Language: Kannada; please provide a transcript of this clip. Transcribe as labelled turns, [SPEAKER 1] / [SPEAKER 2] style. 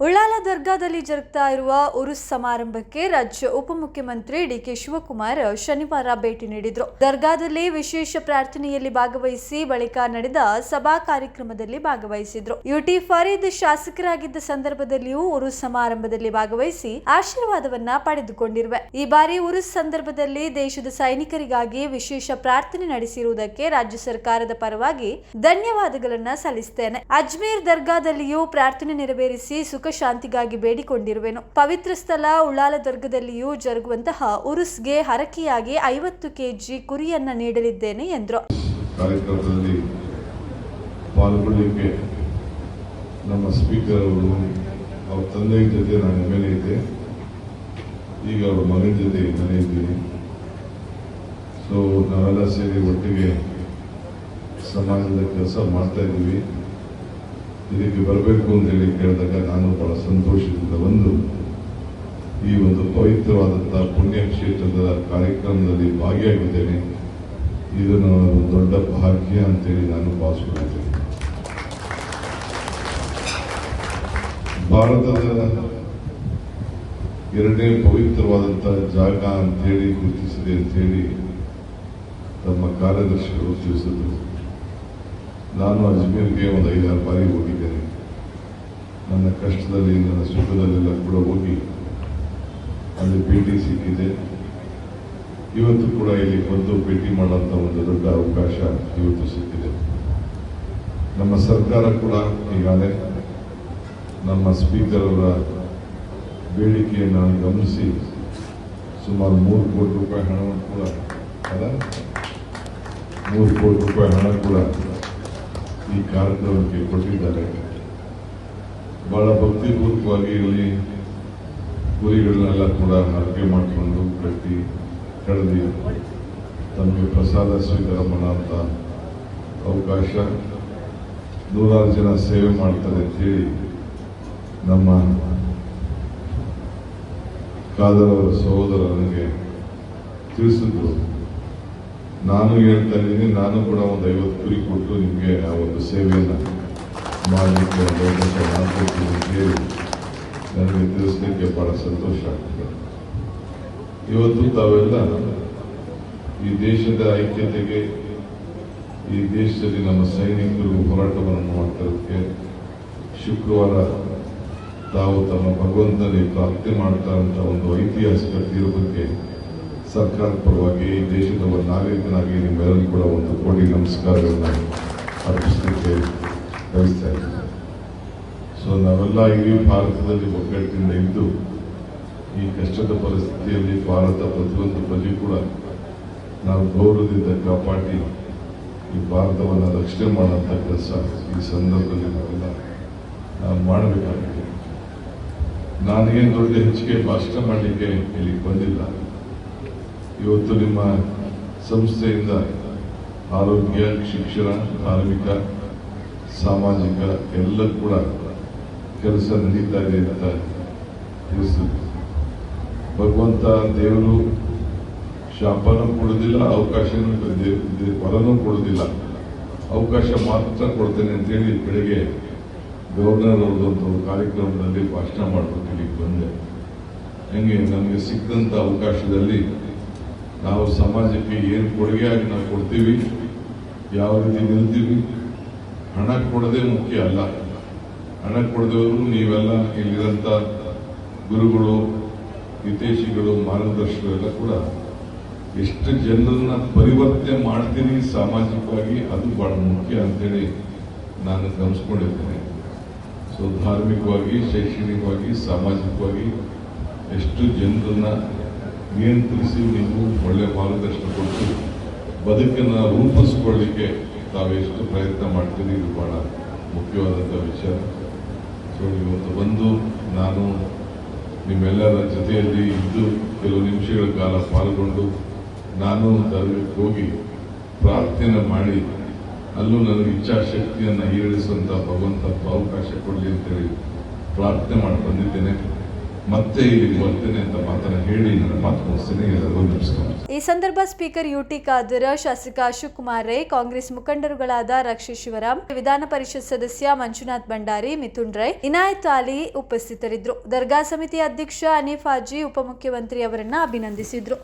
[SPEAKER 1] ಉಳ್ಳಾಲ ದರ್ಗಾದಲ್ಲಿ ಜರುಗ್ತಾ ಇರುವ ಉರುಸ್ ಸಮಾರಂಭಕ್ಕೆ ರಾಜ್ಯ ಉಪಮುಖ್ಯಮಂತ್ರಿ ಡಿಕೆ ಶಿವಕುಮಾರ್ ಶನಿವಾರ ಭೇಟಿ ನೀಡಿದ್ರು. ದರ್ಗಾದಲ್ಲಿ ವಿಶೇಷ ಪ್ರಾರ್ಥನೆಯಲ್ಲಿ ಭಾಗವಹಿಸಿ ಬಳಿಕ ನಡೆದ ಸಭಾ ಕಾರ್ಯಕ್ರಮದಲ್ಲಿ ಭಾಗವಹಿಸಿದ್ರು. ಯುಟಿ ಫರೀದ್ ಶಾಸಕರಾಗಿದ್ದ ಸಂದರ್ಭದಲ್ಲಿಯೂ ಉರುಸ್ ಸಮಾರಂಭದಲ್ಲಿ ಭಾಗವಹಿಸಿ ಆಶೀರ್ವಾದವನ್ನ ಪಡೆದುಕೊಂಡಿರುವೆ. ಈ ಬಾರಿ ಉರುಸ್ ಸಂದರ್ಭದಲ್ಲಿ ದೇಶದ ಸೈನಿಕರಿಗಾಗಿ ವಿಶೇಷ ಪ್ರಾರ್ಥನೆ ನಡೆಸಿರುವುದಕ್ಕೆ ರಾಜ್ಯ ಸರ್ಕಾರದ ಪರವಾಗಿ ಧನ್ಯವಾದಗಳನ್ನ ಸಲ್ಲಿಸುತ್ತೇನೆ ಅಜ್ಮೀರ್ ದರ್ಗಾದಲ್ಲಿಯೂ ಪ್ರಾರ್ಥನೆ ನೆರವೇರಿಸಿ ಸುಖ ಶಾಂತಿಗಾಗಿ ಬೇಡಿಕೊಂಡಿರುವೆನು. ಪವಿತ್ರ ಸ್ಥಳ ಉಳ್ಳಾಲ ದುರ್ಗದಲ್ಲಿಯೂ ಜರುಗುವಂತಹ ಉರುಸ್ಗೆ ಹರಕೆಯಾಗಿ ಐವತ್ತು ಕೆಜಿ ಕುರಿಯನ್ನ ನೀಡಲಿದ್ದೇನೆ ಎಂದರು.
[SPEAKER 2] ಕಾರ್ಯಕ್ರಮದಲ್ಲಿ ಪಾಲ್ಗೊಳ್ಳಿಕ್ಕೆ ನಮ್ಮ ಸ್ಪೀಕರ್ ಅವರು, ಅವ್ರ ತಂದೆಯ ಜೊತೆ ನಾನು ಮೇಲೆ ಇದ್ದೆ ಈಗ ಅವ್ರ ಮಗನ ಜೊತೆ ಮನೆ ಇದ್ದೀನಿ. ಸೊ ನಾವೆಲ್ಲ ಸೇರಿ ಒಟ್ಟಿಗೆ ಸಮಾಜದ ಕೆಲಸ ಮಾಡ್ತಾ ಇದ್ದೀವಿ. ಇದಕ್ಕೆ ಬರಬೇಕು ಅಂತ ಹೇಳಿ ಕೇಳಿದಾಗ ನಾನು ಬಹಳ ಸಂತೋಷದಿಂದ ಬಂದು ಈ ಒಂದು ಪವಿತ್ರವಾದಂಥ ಪುಣ್ಯಕ್ಷೇತ್ರದ ಕಾರ್ಯಕ್ರಮದಲ್ಲಿ ಭಾಗಿಯಾಗಿದ್ದೇನೆ. ಇದು ನನ್ನ ದೊಡ್ಡ ಭಾಗ್ಯ ಅಂತೇಳಿ ನಾನು ಭಾವಿಸ್ಕೊಂಡಿದ್ದೇನೆ. ಭಾರತದ ಎರಡನೇ ಪವಿತ್ರವಾದಂತಹ ಜಾಗ ಅಂತೇಳಿ ಗುರುತಿಸಿದೆ ಅಂತೇಳಿ ತಮ್ಮ ಕಾರ್ಯದರ್ಶಿಗಳು ತಿಳಿಸಿದ್ರು. ನಾನು ಅಜ್ಮೀರ್ಗೆ ಒಂದು ಐದಾರು ಬಾರಿ ಹೋಗಿದ್ದೇನೆ. ನನ್ನ ಕಷ್ಟದಲ್ಲಿ, ನನ್ನ ಸುಖದಲ್ಲೆಲ್ಲ ಕೂಡ ಹೋಗಿ ಅಲ್ಲಿ ಭೇಟಿ ಸಿಕ್ಕಿದೆ. ಇವತ್ತು ಕೂಡ ಇಲ್ಲಿ ಬಂದು ಭೇಟಿ ಮಾಡುವಂಥ ಒಂದು ದೊಡ್ಡ ಅವಕಾಶ ಇವತ್ತು ಸಿಕ್ಕಿದೆ. ನಮ್ಮ ಸರ್ಕಾರ ಕೂಡ ಈಗಾಗಲೇ ನಮ್ಮ ಸ್ಪೀಕರ್ ಅವರ ಬೇಡಿಕೆಯನ್ನು ಗಮನಿಸಿ ಸುಮಾರು ಮೂರು ಕೋಟಿ ರೂಪಾಯಿ ಹಣವನ್ನು ಕೂಡ, ಅಲ್ಲ? ಮೂರು ಕೋಟಿ ರೂಪಾಯಿ ಹಣ ಕೂಡ ಈ ಕಾರ್ಯಕ್ರಮಕ್ಕೆ ಕೊಟ್ಟಿದ್ದಾರೆ ಬಹಳ ಭಕ್ತಿಪೂರ್ವಕವಾಗಿ ಇಲ್ಲಿ ಕುರಿಗಳನ್ನೆಲ್ಲ ಕೂಡ ಹರಕೆ ಮಾಡಿಕೊಂಡು ಕಟ್ಟಿ ಕಳೆದಿ ತಮಗೆ ಪ್ರಸಾದ ಸ್ವೀಕಾರ ಅಂತ ಅವಕಾಶ ನೂರಾರು ಜನ ಸೇವೆ ಮಾಡ್ತಾರೆ ಅಂತೇಳಿ ನಮ್ಮ ಕಾದರವರ ಸಹೋದರ ನನಗೆ ತಿಳಿಸಿದ್ರು. ನಾನು ಹೇಳ್ತಾ ಇದ್ದೀನಿ ನಾನು ಕೂಡ ಒಂದು ಐವತ್ತು ಕುರಿ ಕೊಟ್ಟು ನಿಮಗೆ ಆ ಒಂದು ಸೇವೆಯನ್ನು ಮಾಡಲಿಕ್ಕೆ ಒಂದು ಅವಕಾಶ ಮಾಡಬೇಕು ಅಂತ ಹೇಳಿ ನನಗೆ ತಿಳಿಸ್ಲಿಕ್ಕೆ ಬಹಳ ಸಂತೋಷ ಆಗ್ತದೆ. ಇವತ್ತು ತಾವೆಲ್ಲ ಈ ದೇಶದ ಐಕ್ಯತೆಗೆ, ಈ ದೇಶದಲ್ಲಿ ನಮ್ಮ ಸೈನಿಕರು ಹೋರಾಟವನ್ನು ಮಾಡ್ತಿರೋದಕ್ಕೆ ಶುಕ್ರವಾರ ತಾವು ತಮ್ಮ ಭಗವಂತನಲ್ಲಿ ಪ್ರಾರ್ಥನೆ ಮಾಡ್ತಾ ಒಂದು ಐತಿಹಾಸಿಕ ತೀರ್ಪಕ್ಕೆ ಸರ್ಕಾರದ ಪರವಾಗಿ ದೇಶದ ಒಬ್ಬ ನಾಗರಿಕನಾಗಿ ನಿಮ್ಮೆಲ್ಲರೂ ಕೂಡ ಒಂದು ಕೋಟಿ ನಮಸ್ಕಾರಗಳನ್ನು ಅರ್ಪಿಸಲಿಕ್ಕೆ ಬಯಸ್ತಾ ಇದ್ದೀನಿ. ಸೊ ನಾವೆಲ್ಲ ಇಡೀ ಭಾರತದಲ್ಲಿ ಒಗ್ಗಟ್ಟಿನಿಂದ ಇದ್ದು ಈ ಕಷ್ಟದ ಪರಿಸ್ಥಿತಿಯಲ್ಲಿ ಭಾರತ ಪ್ರತಿಯೊಂದು ಪ್ರಜೆ ಕೂಡ ನಾವು ಗೌರವದಿಂದ ಕಾಪಾಡಿ ಈ ಭಾರತವನ್ನು ರಕ್ಷಣೆ ಮಾಡುವಂಥ ಕೆಲಸ ಈ ಸಂದರ್ಭದಲ್ಲಿ ನಾವೆಲ್ಲ ನಾವು ಮಾಡಬೇಕಾಗಿದೆ. ನಾನೇನು ದೊಡ್ಡ ಹೆಚ್ಚಿಗೆ ಭಾಷಣ ಮಾಡಲಿಕ್ಕೆ ಇಲ್ಲಿಗೆ ಬಂದಿಲ್ಲ. ಇವತ್ತು ನಿಮ್ಮ ಸಂಸ್ಥೆಯಿಂದ ಆರೋಗ್ಯ, ಶಿಕ್ಷಣ, ಧಾರ್ಮಿಕ, ಸಾಮಾಜಿಕ ಎಲ್ಲ ಕೂಡ ಕೆಲಸ ನಡೀತಾ ಇದೆ ಅಂತ ತಿಳಿಸಿದ್ರು ಭಗವಂತ ದೇವರು ಶಾಪನೂ ಕೊಡೋದಿಲ್ಲ, ಅವಕಾಶನೂ ವರನೂ ಕೊಡೋದಿಲ್ಲ. ಅವಕಾಶ ಮಾತ್ರ ಕೊಡ್ತೇನೆ ಅಂತೇಳಿ ಬೆಳಗ್ಗೆ ಗವರ್ನರ್ ಅವ್ರದ್ದೊಂದು ಕಾರ್ಯಕ್ರಮದಲ್ಲಿ ಭಾಷಣ ಮಾಡ್ಕೊಂಡು ಇಲ್ಲಿಗೆ ಬಂದೆ. ಹಂಗೆ ನಮಗೆ ಸಿಕ್ಕಂಥ ಅವಕಾಶದಲ್ಲಿ ನಾವು ಸಮಾಜಕ್ಕೆ ಏನು ಕೊಡುಗೆಯಾಗಿ ನಾವು ಕೊಡ್ತೀವಿ, ಯಾವ ರೀತಿ ನಿಲ್ತೀವಿ, ಹಣ ಕೊಡದೆ ಮುಖ್ಯ ಅಲ್ಲ. ಹಣ ಕೊಡದವರು ನೀವೆಲ್ಲ ಇಲ್ಲಿರೋಂಥ ಗುರುಗಳು ಹಿತೇಶಿಗಳು ಮಾರ್ಗದರ್ಶಕರೆಲ್ಲ ಕೂಡ ಎಷ್ಟು ಜನರನ್ನ ಪರಿವರ್ತನೆ ಮಾಡ್ತೀನಿ ಸಾಮಾಜಿಕವಾಗಿ, ಅದು ಬಹಳ ಮುಖ್ಯ ಅಂತೇಳಿ ನಾನು ಗಮನಿಸ್ಕೊಂಡಿದ್ದೇನೆ. ಸೊ, ಧಾರ್ಮಿಕವಾಗಿ, ಶೈಕ್ಷಣಿಕವಾಗಿ, ಸಾಮಾಜಿಕವಾಗಿ ಎಷ್ಟು ಜನರನ್ನ ನಿಯಂತ್ರಿಸಿ ನೀವು ಒಳ್ಳೆ ಮಾರ್ಗದರ್ಶನ ಕೊಟ್ಟು ಬದುಕನ್ನು ರೂಪಿಸ್ಕೊಳ್ಳಿಕ್ಕೆ ತಾವೆಷ್ಟು ಪ್ರಯತ್ನ ಮಾಡ್ತೀರಿ ಇದು ಬಹಳ ಮುಖ್ಯವಾದಂಥ ವಿಚಾರ ಸೊ ಇವತ್ತು ಬಂದು ನಾನು ನಿಮ್ಮೆಲ್ಲರ ಜೊತೆಯಲ್ಲಿ ಇದ್ದು ಕೆಲವು ನಿಮಿಷಗಳ ಕಾಲ ಪಾಲ್ಗೊಂಡು ನಾನು ದರ್ಗಕ್ಕೆ ಹೋಗಿ ಪ್ರಾರ್ಥನೆ ಮಾಡಿ ಅಲ್ಲೂ ನನಗೆ ಇಚ್ಛಾಶಕ್ತಿಯನ್ನು ಈಡೇರಿಸುವಂಥ ಭಗವಂತ ಅವಕಾಶ ಕೊಡಲಿ ಅಂತೇಳಿ ಪ್ರಾರ್ಥನೆ ಮಾಡಿ ಬಂದಿದ್ದೇನೆ. ಮತ್ತೆ ಇಲ್ಲಿ ಬರ್ತೇನೆ ಅಂತ ಹೇಳಿ ನನ್ನ
[SPEAKER 1] ಈ ಸಂದರ್ಭ ಸ್ಪೀಕರ್ ಯುಟಿ ಖಾದರ್, ಶಾಸಕ ಅಶೋಕ್ ಕುಮಾರ್ ರೈ, ಕಾಂಗ್ರೆಸ್ ಮುಖಂಡರುಗಳಾದ ರಕ್ಷಿ ಶಿವರಾಮ್, ವಿಧಾನ ಪರಿಷತ್ ಸದಸ್ಯ ಮಂಜುನಾಥ್ ಭಂಡಾರಿ, ಮಿಥುನ್ ರೈ, ಇನಾಯತ್ ಅಲಿ ಉಪಸ್ಥಿತರಿದ್ದರು. ದರ್ಗಾ ಸಮಿತಿ ಅಧ್ಯಕ್ಷ ಅನೀಫ್ ಹಾಜಿ ಉಪಮುಖ್ಯಮಂತ್ರಿ ಅವರನ್ನ ಅಭಿನಂದಿಸಿದ್ರು.